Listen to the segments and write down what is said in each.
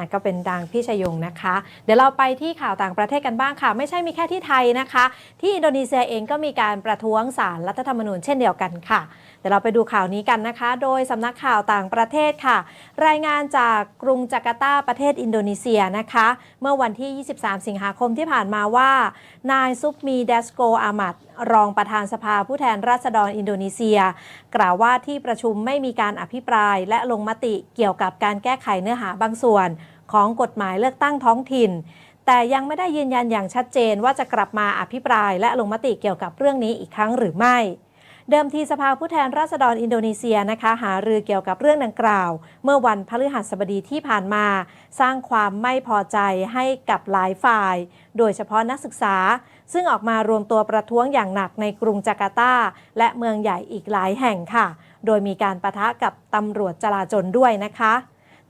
ะก็เป็นดังพี่ชยงนะคะ เดี๋ยวเราไปที่ข่าวต่างประเทศกันบ้างค่ะ ไม่ใช่มีแค่ที่ไทยนะคะ ที่อินโดนีเซียเองก็มีการประท้วงศาลรัฐธรรมนูญเช่นเดียวกันค่ะเดี๋ยวเราไปดูข่าวนี้กันนะคะ โดยสำนักข่าวต่างประเทศค่ะ รายงานจากกรุงจาการ์ตาประเทศอินโดนีเซียนะคะ เมื่อวันที่ 23 สิงหาคมที่ผ่านมาว่า นายซุปมีเดสโกอามัดรองประธานสภาผู้แทนราษฎรอินโดนีเซีย กล่าวว่าที่ประชุมไม่มีการอภิปราย และลงมติเกี่ยวกับการแก้ไขเนื้อหาบางส่วน ของกฎหมายเลือกตั้งท้องถิ่น แต่ยังไม่ได้ยืนยันอย่างชัดเจนว่าจะกลับมาอภิปราย และลงมติเกี่ยวกับเรื่องนี้อีกครั้งหรือไม่ เดิมทีสภาผู้แทนราษฎรอินโดนีเซียนะคะหารือเกี่ยวกับเรื่องดังกล่าว เมื่อวันพฤหัสบดีที่ผ่านมา สร้างความไม่พอใจให้กับหลายฝ่าย โดยเฉพาะนักศึกษา ซึ่งออกมารวมตัวประท้วงอย่างหนักในกรุงจาการ์ตา และเมืองใหญ่อีกหลายแห่งค่ะ โดยมีการประทะกับตำรวจจราจรด้วยนะคะ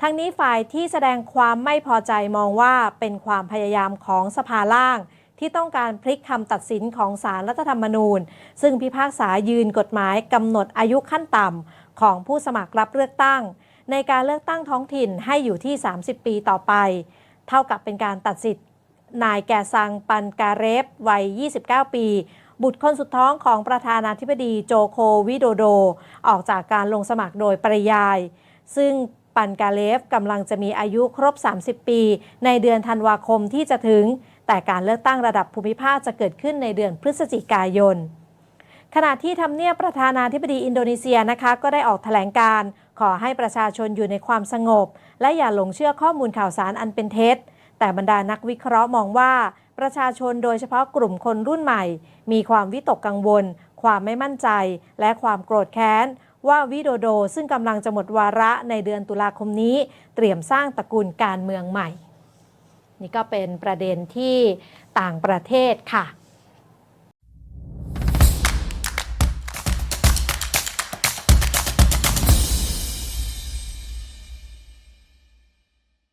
ทั้งนี้ฝ่ายที่แสดงความไม่พอใจมองว่าเป็นความพยายามของสภาล่าง ที่ต้องการพลิกคำตัดสินของศาลรัฐธรรมนูญ ซึ่งพิพากษายืนกฎหมายกำหนดอายุขั้นต่ำของผู้สมัครรับเลือกตั้ง ในการเลือกตั้งท้องถิ่นให้อยู่ที่ 30 ปีต่อไป เท่ากับเป็นการตัดสิทธิ์นายแกซังปันการเรฟวัย 29 ปี บุตรคนสุดท้องของประธานาธิบดีโจโควิโดโด ออกจากการลงสมัครโดยปริยาย ซึ่งปันกาเลฟกำลังจะมีอายุครบ 30 ปี ในเดือนธันวาคมที่จะถึง แต่การเลือกตั้งระดับภูมิภาคจะเกิดขึ้นในเดือนพฤศจิกายน ขณะที่ทำเนียบประธานาธิบดีอินโดนีเซียนะคะก็ได้ออกแถลงการขอให้ประชาชนอยู่ในความสงบ และอย่าหลงเชื่อข้อมูลข่าวสารอันเป็นเท็จ แต่บรรดานักวิเคราะห์มองว่าประชาชนโดยเฉพาะกลุ่มคนรุ่นใหม่ มีความวิตกกังวล ความไม่มั่นใจ และความโกรธแค้น ว่าวิโดโดซึ่งกำลังจะหมดวาระในเดือนตุลาคมนี้ เตรียมสร้างตระกูลการเมืองใหม่ นี่ก็เป็นประเด็นที่ต่างประเทศค่ะ